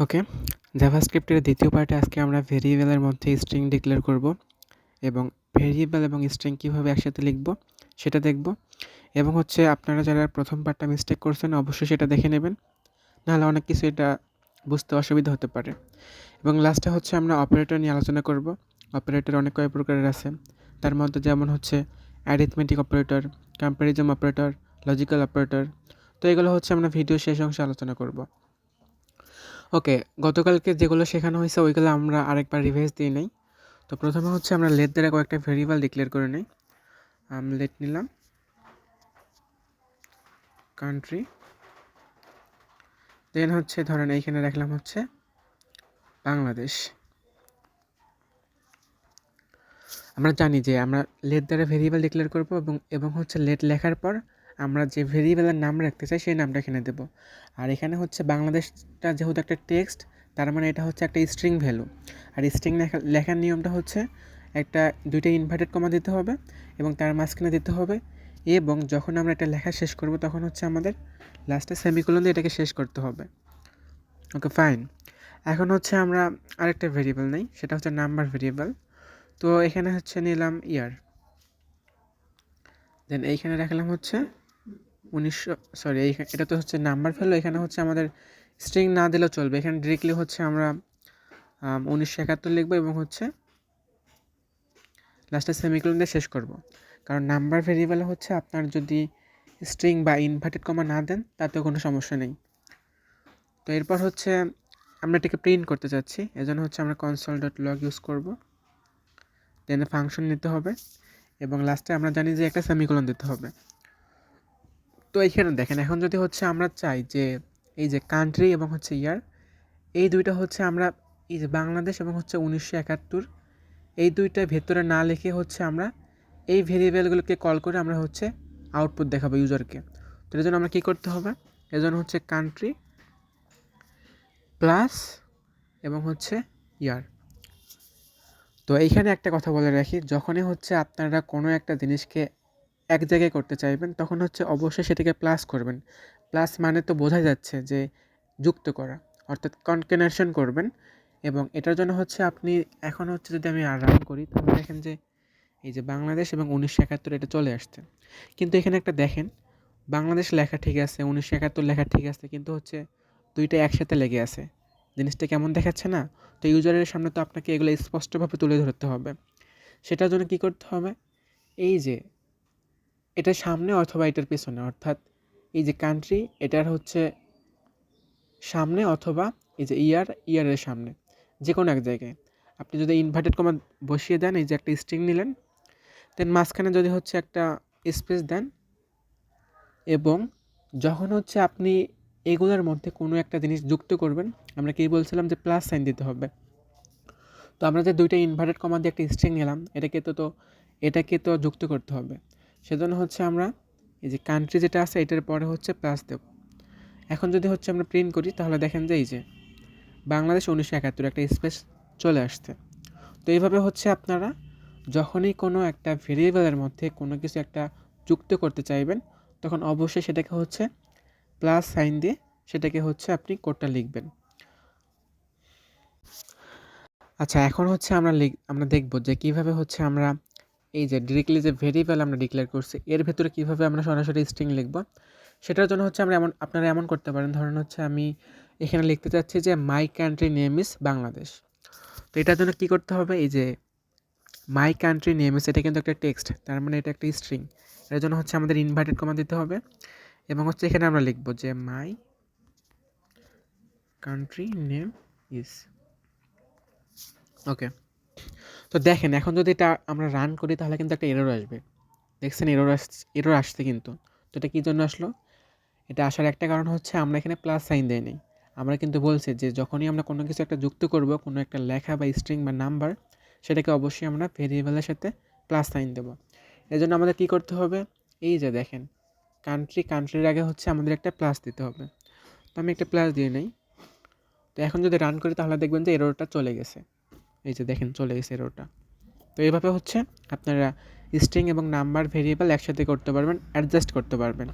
ওকে জাভাস্ক্রিপ্টের দ্বিতীয় পার্টে আজকে আমরা ভেরিয়েবলের মধ্যে স্ট্রিং ডিক্লেয়ার করব এবং ভেরিয়েবল এবং স্ট্রিং কীভাবে একসাথে লিখব সেটা দেখব। এবং হচ্ছে আপনারা যারা প্রথম পার্টটা মিস্টেক করছেন, অবশ্যই সেটা দেখে নেবেন। নাহলে অনেক কিছু এটা বুঝতে অসুবিধা হতে পারে। এবং লাস্টে হচ্ছে আমরা অপারেটর নিয়ে আলোচনা করব। অপারেটর অনেক কয়েক প্রকারের আছে। তার মধ্যে যেমন হচ্ছে arithmetic operator comparison operator logical operator তো এগুলো হচ্ছে আমরা ভিডিও শেষ অংশে আলোচনা করব। ওকে, গতকালকে যেগুলো শেখানো হয়েছে ওইগুলো আমরা আরেকবার রিভাইজ দিয়ে নেই। তো প্রথমে হচ্ছে আমরা লেট দ্বারা কয়েকটা ভেরিয়েবল ডিক্লেয়ার করে নিই। লেট নিলাম। কান্ট্রি দেন হচ্ছে ধরেন এইখানে রাখলাম হচ্ছে বাংলাদেশ। আমরা জানি যে আমরা লেট দ্বারা ভেরিয়েবল ডিক্লেয়ার করব এবং এবং হচ্ছে লেট লেখার পর আমরা যে ভেরিয়েবলের নাম রাখতে চাই সেই নামটা এখানে দেবো। আর এখানে হচ্ছে বাংলাদেশটা যেহেতু একটা টেক্সট, তার মানে এটা হচ্ছে একটা স্ট্রিং ভ্যালু আর স্ট্রিং লেখা, লেখার নিয়মটা হচ্ছে একটা, দুইটা ইনভার্টেড কমা দিতে হবে এবং তার মাঝখানে দিতে হবে এবং যখন আমরা এটা লেখা শেষ করব তখন হচ্ছে আমাদের লাস্টে সেমিকোলন দিয়ে এটাকে শেষ করতে হবে। ওকে ফাইন এখন হচ্ছে আমরা আরেকটা ভেরিয়েবল নেই, সেটা হচ্ছে নাম্বার ভেরিয়েবল। তো এখানে হচ্ছে নিলাম ইয়ার দেন এইখানে রাখলাম হচ্ছে উনিশশো সরি এটা তো হচ্ছে নাম্বার ফেলো এখানে হচ্ছে আমাদের স্ট্রিং না দিলেও চলবে। এখানে ডিরেক্টলি হচ্ছে আমরা উনিশশো একাত্তর লিখব এবং হচ্ছে লাস্টে সেমিক্লোন দিয়ে শেষ করব। কারণ নাম্বার ভেরিয়েবল হচ্ছে আপনার যদি স্ট্রিং বা ইনভার্টেড কমা না দেন, তাতেও কোনো সমস্যা নেই। তো এরপর হচ্ছে আমরা এটাকে প্রিন্ট করতে চাচ্ছি এজন্য হচ্ছে আমরা কনসোল ডট লগ ইউজ করব। দেন ফাংশন নিতে হবে এবং লাস্টে আমরা জানি যে একটা সেমিকোলন দিতে হবে। তো এইখানে দেখেন, এখন যদি হচ্ছে আমরা চাই যে এই যে কান্ট্রি এবং হচ্ছে ইয়ার এই দুইটা হচ্ছে আমরা এই যে বাংলাদেশ এবং হচ্ছে উনিশশো একাত্তর, এই দুইটা ভেতরে না লিখে হচ্ছে আমরা এই ভেরিয়েবলগুলোকে কল করে আমরা হচ্ছে আউটপুট দেখাবো ইউজারকে তো এর জন্য আমরা কী করতে হবে? এর জন্য হচ্ছে কান্ট্রি প্লাস এবং হচ্ছে ইয়ার তো এইখানে একটা কথা বলে রাখি, যখনই হচ্ছে আপনারা কোনো একটা জিনিসকে এক জায়গায় করতে চাইবেন, তখন হচ্ছে অবশ্যই সেটাকে প্লাস করবেন। প্লাস মানে তো বোঝা যাচ্ছে যে যুক্ত করা, অর্থাৎ কনকেনারেশন করবেন এবং এটার জন্য হচ্ছে আপনি এখন হচ্ছে যদি আমি রান করি, তাহলে দেখেন যে এই যে বাংলাদেশ এবং উনিশশো একাত্তর এটা চলে আসছে। কিন্তু এখানে একটা দেখেন, বাংলাদেশ লেখা ঠিক আছে, উনিশশো একাত্তর লেখা ঠিক আছে, কিন্তু হচ্ছে দুইটা একসাথে লেগে আছে। জিনিসটা কেমন দেখাচ্ছে না? তো ইউজারের সামনে তো আপনাকে এগুলো স্পষ্টভাবে তুলে ধরতে হবে। সেটার জন্য কী করতে হবে? এই যে এটার সামনে অথবা এটার পেছনে, অর্থাৎ এই যে কান্ট্রি এটার হচ্ছে সামনে অথবা এই যে ইয়ার ইয়ারের সামনে যে কোনো এক জায়গায়। আপনি যদি ইনভার্টেড কমা বসিয়ে দেন, এই যে একটা স্ট্রিং নিলেন দেন মাঝখানে যদি হচ্ছে একটা স্পেস দেন, এবং যখন হচ্ছে আপনি এগুলোর মধ্যে কোনো একটা জিনিস যুক্ত করবেন, আমরা কি বলছিলাম যে প্লাস সাইন দিতে হবে। তো আমরা যে দুইটা ইনভার্টেড কমা দিয়ে একটা স্ট্রিং নিলাম, এটাকে তো তো, এটাকে তো যুক্ত করতে হবে। সেজন্য হচ্ছে আমরা এই যে কান্ট্রি যেটা আছে, এটার পরে হচ্ছে প্লাস দেব। এখন যদি হচ্ছে আমরা প্রিন্ট করি, তাহলে দেখেন যে এই যে বাংলাদেশ উনিশশো একাত্তর একটা স্পেস চলে আসছে। তো এইভাবে হচ্ছে আপনারা যখনই কোনো একটা ভেরিয়েবলের মধ্যে কোনো কিছু একটা যুক্ত করতে চাইবেন, তখন অবশ্যই সেটাকে হচ্ছে প্লাস সাইন দিয়ে সেটাকে হচ্ছে আপনি কোডটা লিখবেন। আচ্ছা এখন হচ্ছে আমরা আমরা দেখব যে কীভাবে হচ্ছে আমরা এই যে ডিরেক্টলি যে ভেরিয়েবল আমরা ডিক্লেয়ার করছি, এর ভেতরে কীভাবে আমরা সরাসরি স্ট্রিং লিখব? সেটার জন্য হচ্ছে আমরা এমন, আপনারা এমন করতে পারেন। ধরেন হচ্ছে আমি এখানে লিখতে চাচ্ছি যে my country name is Bangladesh তো এটার জন্য কী করতে হবে? এই যে মাই কান্ট্রি নেম ইস এটা কিন্তু একটা টেক্সট তার মানে এটা একটা স্ট্রিং এর জন্য হচ্ছে আমাদের ইনভার্টেড কমা দিতে হবে। এবং হচ্ছে এখানে আমরা লিখব যে মাই কান্ট্রি নেম ইস ওকে তো দেখেন, এখন যদি এটা আমরা রান করি, তাহলে কিন্তু একটা এরর আসবে। দেখছেন এরর আস এরর আসছে কিন্তু। তো এটা কী জন্য আসলো? এটা আসার একটা কারণ হচ্ছে আমরা এখানে প্লাস সাইন দেয় নেই। আমরা কিন্তু বলছি যে যখনই আমরা কোনো কিছু একটা যুক্ত করব, কোনো একটা লেখা বা স্ট্রিং বা নাম্বার সেটাকে অবশ্যই আমরা ভেরিয়েবলের সাথে প্লাস সাইন দেবো। এই জন্য আমাদের কী করতে হবে? এই যে দেখেন কান্ট্রি কান্ট্রির আগে হচ্ছে আমাদের একটা প্লাস দিতে হবে। তো আমি একটা প্লাস দিয়ে নেই। তো এখন যদি রান করি, তাহলে দেখবেন যে এরোরটা চলে গেছে। এই যে দেখেন চলে গেছে এরোটা তো এইভাবে হচ্ছে আপনারা স্ট্রিং এবং নাম্বার ভেরিয়েবল একসাথে করতে পারবেন অ্যাডজাস্ট করতে পারবেন।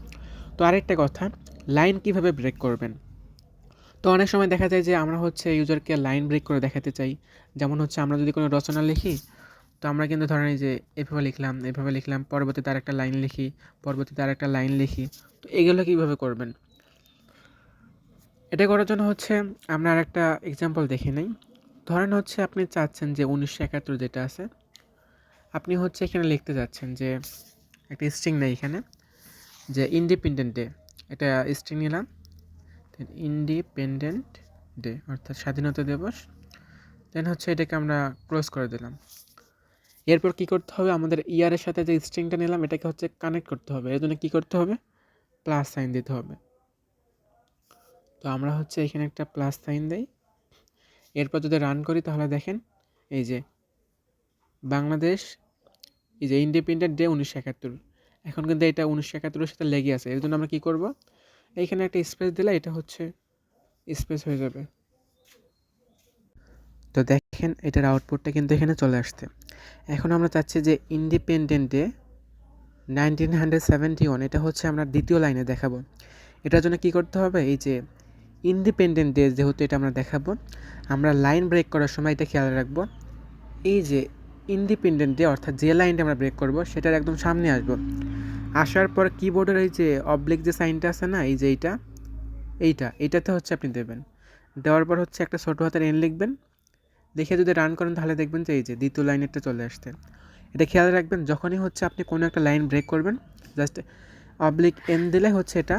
তো আরেকটা কথা লাইন কীভাবে ব্রেক করবেন? তো অনেক সময় দেখা যায় যে আমরা হচ্ছে ইউজারকে লাইন ব্রেক করে দেখাতে চাই। যেমন হচ্ছে আমরা যদি কোনো রচনা লিখি, তো আমরা কিন্তু ধরেন এই যে এভাবে লিখলাম এভাবে লিখলাম, পরবর্তীতে তার একটা লাইন লিখি, পরবর্তীতে তার একটা লাইন লিখি। তো এগুলো কীভাবে করবেন? এটা করার জন্য হচ্ছে আমরা আর একটা এক্সাম্পল দেখে নিই। ধরেন হচ্ছে আপনি চাচ্ছেন যে উনিশশো একাত্তর যেটা আছে, আপনি হচ্ছে এখানে লিখতে যাচ্ছেন যে একটা স্ট্রিং নেই এখানে, যে ইন্ডিপেন্ডেন্ট ডে এটা স্ট্রিং নিলাম দেন ইন্ডিপেন্ডেন্ট ডে অর্থাৎ স্বাধীনতা দিবস দেন হচ্ছে এটাকে আমরা ক্লোজ করে দিলাম। এরপর কি করতে হবে? আমাদের ইয়ারের সাথে যে স্ট্রিংটা নিলাম, এটাকে হচ্ছে কানেক্ট করতে হবে। এর জন্য কী করতে হবে? প্লাস সাইন দিতে হবে। তো আমরা হচ্ছে এখানে একটা প্লাস সাইন দেই। এরপর যদি রান করি, তাহলে দেখেন, এই যে বাংলাদেশ, এই যে ইন্ডিপেন্ডেন্ট ডে উনিশশো একাত্তর। এখন কিন্তু এটা উনিশশো একাত্তরের সাথে লেগে আছে। এর জন্য আমরা কী করব? এইখানে একটা স্পেস দিলে এটা হচ্ছে স্পেস হয়ে যাবে। তো দেখেন, এটার আউটপুটটা কিন্তু এখানে চলে আসছে। এখন আমরা চাচ্ছি যে independent day nineteen hundred seventy one এটা হচ্ছে আমরা দ্বিতীয় লাইনে দেখাবো। এটার জন্য কি করতে হবে? এই যে ইন্ডিপেন্ডেন্ট ডে যেহেতু এটা আমরা দেখাবো, আমরা লাইন ব্রেক করার সময় এটা খেয়াল রাখব। এই যে ইন্ডিপেন্ডেন্ট ডে অর্থাৎ যে লাইনটা আমরা ব্রেক করব, সেটার একদম সামনে আসব। আসার পর কিবোর্ডের এই যে অবলিক যে সাইনটা আছে না, এই যে এইটা এইটা এইটাতে হচ্ছে আপনি দেবেন। দেওয়ার পর হচ্ছে একটা ছোটো হাতের এন লিখবেন। দেখে যদি রান করেন, তাহলে দেখবেন যে এই যে দ্বিতীয় লাইনেরটা চলে আসছে। এটা খেয়াল রাখবেন, যখনই হচ্ছে আপনি কোনো একটা লাইন ব্রেক করবেন জাস্ট অবলিক এন দিলে হচ্ছে এটা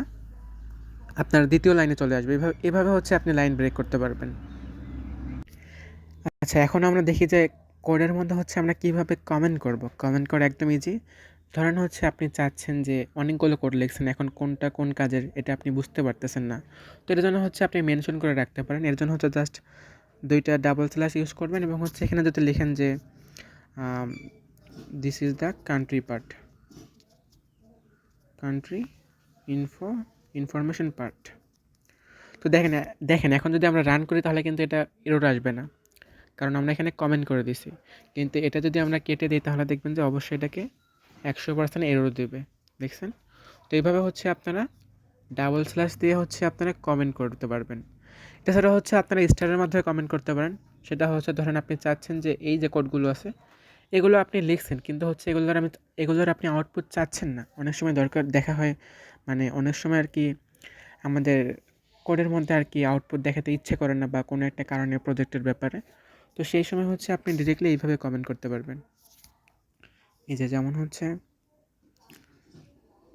আপনার দ্বিতীয় লাইনে চলে আসবে। এভাবে এভাবে হচ্ছে আপনি লাইন ব্রেক করতে পারবেন। আচ্ছা এখন আমরা দেখি যে কোডের মধ্যে হচ্ছে আমরা কীভাবে কমেন্ট করব। কমেন্ট করা একদম ইজি ধরেন হচ্ছে আপনি চাচ্ছেন যে অনেকগুলো কোড লিখছেন, এখন কোনটা কোন কাজের এটা আপনি বুঝতে পারতেছেন না। তো এর জন্য হচ্ছে আপনি মেনশন করে রাখতে পারেন। এর জন্য হচ্ছে জাস্ট দুইটা ডাবল স্ল্যাশ ইউজ করবেন এবং হচ্ছে এখানে যদি লিখেন যে this is the country part country info information part তো দেখেন দেখেন, এখন যদি আমরা রান করি, তাহলে কিন্তু এটা এরোর আসবে না। কারণ আমরা এখানে কমেন্ট করে দিছি। কিন্তু এটা যদি আমরা কেটে দিই, তাহলে দেখবেন যে অবশ্যই এটাকে একশো পার্সেন্ট এরোর দেবে। দেখছেন? তো এইভাবে হচ্ছে আপনারা ডাবল স্ল্যাশ দিয়ে হচ্ছে আপনারা কমেন্ট করতে পারবেন। এছাড়া হচ্ছে আপনারা স্টারের মাধ্যমে কমেন্ট করতে পারেন। সেটা হচ্ছে, ধরেন আপনি চাচ্ছেন যে এই যে কোডগুলো আছে এগুলো আপনি লিখছেন, কিন্তু হচ্ছে এগুলোর আমি, এগুলোর আপনি আউটপুট চাচ্ছেন না। অনেক সময় দরকার, দেখা হয় মানে অনেক সময় আর কি আমাদের কোডের মধ্যে আর কি আউটপুট দেখাতে ইচ্ছে করে না বা কোনো একটা কারণে প্রজেক্টের ব্যাপারে। তো সেই সময় হচ্ছে আপনি ডিরেক্টলি এইভাবে কমেন্ট করতে পারবেন। এই যে যেমন হচ্ছে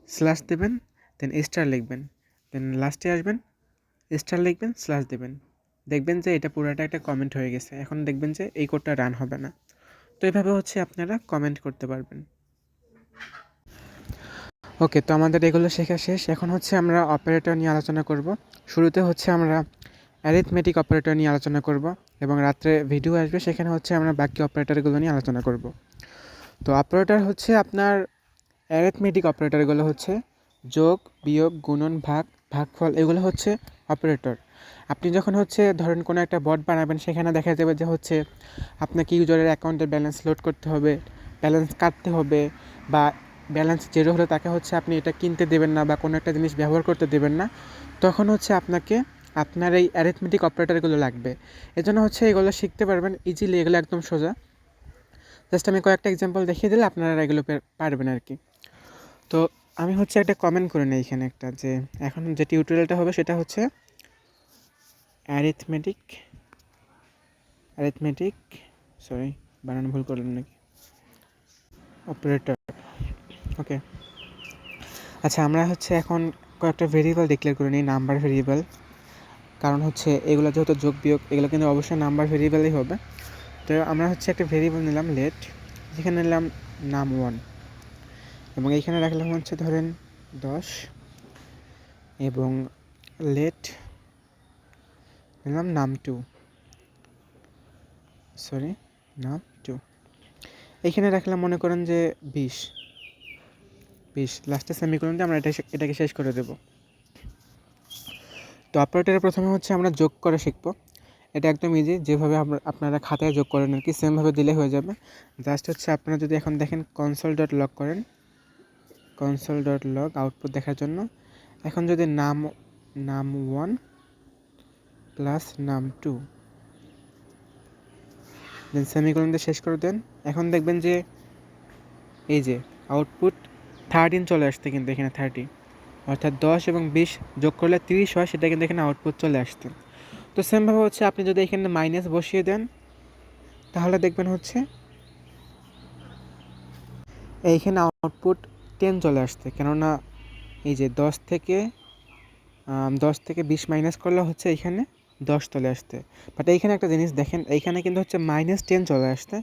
স্ল্যাশ দেবেন দেন স্টার লিখবেন দেন লাস্টে আসবেন স্টার লিখবেন স্ল্যাশ দেবেন। দেখবেন যে এটা পুরোটা একটা কমেন্ট হয়ে গেছে। এখন দেখবেন যে এই কোডটা রান হবে না। তো এভাবে হচ্ছে আপনারা কমেন্ট করতে পারবেন। ওকে তো আমাদের এগুলো শেখা শেষ। এখন হচ্ছে আমরা অপারেটর নিয়ে আলোচনা করব। শুরুতে হচ্ছে আমরা অ্যারিথমেটিক অপারেটর নিয়ে আলোচনা করব এবং রাত্রে ভিডিও আসবে, সেখানে হচ্ছে আমরা বাকি অপারেটরগুলো নিয়ে আলোচনা করব। তো অপারেটর হচ্ছে আপনার অ্যারিথমেটিক অপারেটরগুলো হচ্ছে যোগ বিয়োগ গুণন ভাগ, ভাগফল, এগুলো হচ্ছে অপারেটর আপনি যখন হচ্ছে ধরেন কোনো একটা বট বানাবেন, সেখানে দেখা যাবে যে হচ্ছে আপনাকে ইউজারের অ্যাকাউন্টে ব্যালেন্স লোড করতে হবে ব্যালেন্স কাটতে হবে বা ব্যালেন্স জিরো হলে তাকে হচ্ছে আপনি এটা কিনতে দেবেন না বা কোনো একটা জিনিস ব্যবহার করতে দেবেন না, তখন হচ্ছে আপনাকে আপনার এই অ্যারিথমেটিক অপারেটরগুলো লাগবে। এজন্য হচ্ছে এগুলো শিখতে পারবেন ইজিলি এগুলো একদম সোজা। জাস্ট আমি কয়েকটা এক্সাম্পল দেখিয়ে দিলে আপনারা এগুলো পারবেন আর কি। তো আমি হচ্ছে একটা কমেন্ট করে নিই এখানে একটা, যে এখন যে টিউটোরিয়ালটা হবে সেটা হচ্ছে অ্যারিথমেটিক অ্যারিথমেটিক সরি বানানো ভুল করলাম নাকি? অপারেটর ওকে আচ্ছা আমরা হচ্ছে এখন কয়েকটা ভেরিয়েবল ডিক্লেয়ার করে নিই নাম্বার ভেরিয়েবল কারণ হচ্ছে এগুলো যেহেতু যোগ বিয়োগ, এগুলো কিন্তু অবশ্যই নাম্বার ভেরিয়েবলই হবে। তো আমরা হচ্ছে একটা ভেরিয়েবল নিলাম লেট যেখানে নিলাম নাম ওয়ান এবং এইখানে রাখলাম হচ্ছে ধরেন দশ, এবং লেট নিলাম নাম টু। সরি নাম টু। এইখানে রাখলাম, মনে করেন যে বিশ। বিশ লাস্টে সেমিকোলন দিয়ে আমরা এটা এটাকে শেষ করে দেব। তো অপারেটরে প্রথমে হচ্ছে আমরা যোগ করে শিখব। এটা একদম ইজি যেভাবে আপনারা খাতায় যোগ করেন আর কি সেমভাবে দিলে হয়ে যাবে। জাস্ট হচ্ছে আপনারা যদি এখন দেখেন কনসোল ডট লক করেন কনসোল ডট লগ আউটপুট দেখার জন্য। এখন যদি নাম নাম ওয়ান প্লাস নাম টু। দেন সেমিকোলন শেষ করে দেন। এখন দেখবেন যে এই যে আউটপুট থার্টিন চলে আসছে কিন্তু এখানে থার্টি অর্থাৎ দশ এবং বিশ যোগ করলে তিরিশ হয়, সেটা কিন্তু এখানে আউটপুট চলে আসছে। তো সেমভাবে হচ্ছে আপনি যদি এখানে মাইনাস বসিয়ে দেন, তাহলে দেখবেন হচ্ছে এইখানে আউটপুট টেন চলে আসছে। কেননা এই যে দশ থেকে দশ থেকে বিশ মাইনাস করলে হচ্ছে এখানে দশ চলে আসতে। বাট এইখানে একটা জিনিস দেখেন, এইখানে কিন্তু হচ্ছে মাইনাস টেন চলে আসতে।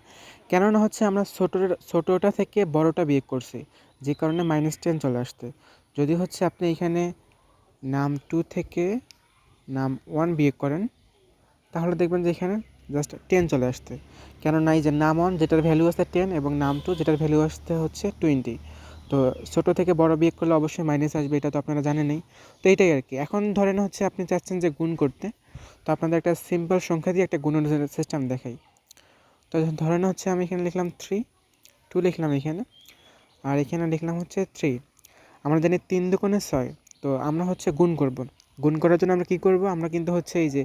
কেননা হচ্ছে আমরা ছোটোটা ছোটোটা থেকে বড়টা বিয়োগ করছি, যে কারণে মাইনাস টেন চলে আসতে। যদি হচ্ছে আপনি এখানে নাম টু থেকে নাম ওয়ান বিয়োগ করেন, তাহলে দেখবেন যে এখানে জাস্ট টেন চলে আসতে। কেননা এই যে নাম ওয়ান যেটার ভ্যালু আসছে টেন এবং নাম টু যেটার ভ্যালু আসতে হচ্ছে টোয়েন্টি তো ছোটো থেকে বড় বিয়োগ করলে অবশ্যই মাইনাস আসবে, এটা তো আপনারা জানেনই। তো এটাই আর কি। এখন ধরেন হচ্ছে আপনি চাচ্ছেন যে গুণ করতে তো আপনাদের একটা সিম্পল সংখ্যা দিয়ে একটা গুণন সিস্টেম দেখাই। তো ধরেন হচ্ছে আমি এখানে লিখলাম থ্রি টু লিখলাম এখানে, আর এখানে লিখলাম হচ্ছে থ্রি আমরা জানি তিন দুগুণে ছয়, তো আমরা হচ্ছে গুণ করব। গুণ করার জন্য আমরা কী করব? আমরা কিন্তু হচ্ছে এই যে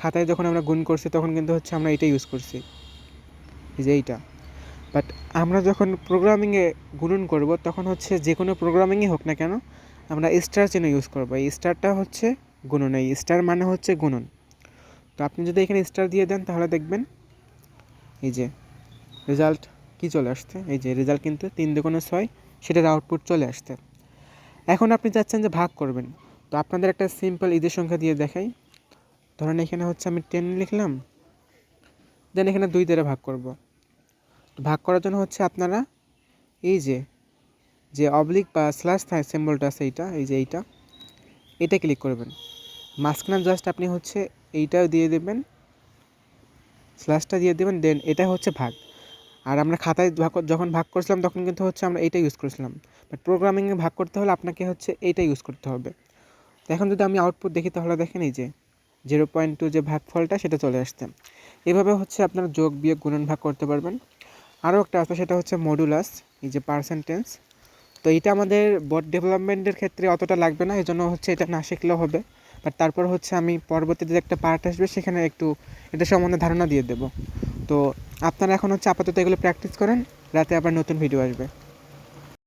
খাতায় যখন আমরা গুণ করছি তখন কিন্তু হচ্ছে আমরা এটা ইউজ করছি। এই যে এইটা। বাট আমরা যখন প্রোগ্রামিংয়ে গুণন করব তখন হচ্ছে যে কোনো প্রোগ্রামিংই হোক না কেন, আমরা স্টার চিহ্ন ইউজ করব। এই স্টারটা হচ্ছে গুণন, এই স্টার মানে হচ্ছে গুণন। তো আপনি যদি এখানে স্টার দিয়ে দেন, তাহলে দেখবেন এই যে রেজাল্ট কী চলে আসছে? এই যে রেজাল্ট কিন্তু তিন দুগুণে ছয়, সেটার আউটপুট চলে আসছে। এখন আপনি চাচ্ছেন যে ভাগ করবেন। তো আপনাদের একটা সিম্পল ঈদের সংখ্যা দিয়ে দেখাই। ধরেন এখানে হচ্ছে আমি টেন লিখলাম দেন এখানে দুই দ্বারা ভাগ করব। তো ভাগ করার জন্য হচ্ছে আপনারা এই যে যে অবলিক বা স্ল্যাশ সিম্বলটা আছে এইটা, এই যে এইটা, এটা ক্লিক করবেন। মাঝখানে জাস্ট আপনি হচ্ছে এইটাও দিয়ে দেবেন স্ল্যাশটা দিয়ে দেবেন দেন এটা হচ্ছে ভাগ। আর আমরা খাতায় ভাগ যখন ভাগ করছিলাম, তখন কিন্তু হচ্ছে আমরা এইটা ইউজ করেছিলাম। বাট প্রোগ্রামিংয়ে ভাগ করতে হলে আপনাকে হচ্ছে এইটা ইউজ করতে হবে। তো এখন যদি আমি আউটপুট দেখি, তাহলে দেখেন এই যে জিরো পয়েন্ট টু যে ভাগফলটা, সেটা চলে আসছে। এভাবে হচ্ছে আপনারা যোগ, বিয়োগ, গুণন ভাগ করতে পারবেন। আরও একটা আছে, সেটা হচ্ছে মডুলাস এই যে পার্সেন্টেজ তো এটা আমাদের বট ডেভেলপমেন্টের ক্ষেত্রে অতটা লাগবে না এই জন্য হচ্ছে এটা না শিখলেও হবে। বাট তারপর হচ্ছে আমি পরবর্তীতে যে একটা পার্ট আসবে, সেখানে একটু এটা সম্বন্ধে ধারণা দিয়ে দেবো। তো আপনারা এখন হচ্ছে আপাতত এগুলো প্র্যাকটিস করেন, রাতে আবার নতুন ভিডিও আসবে।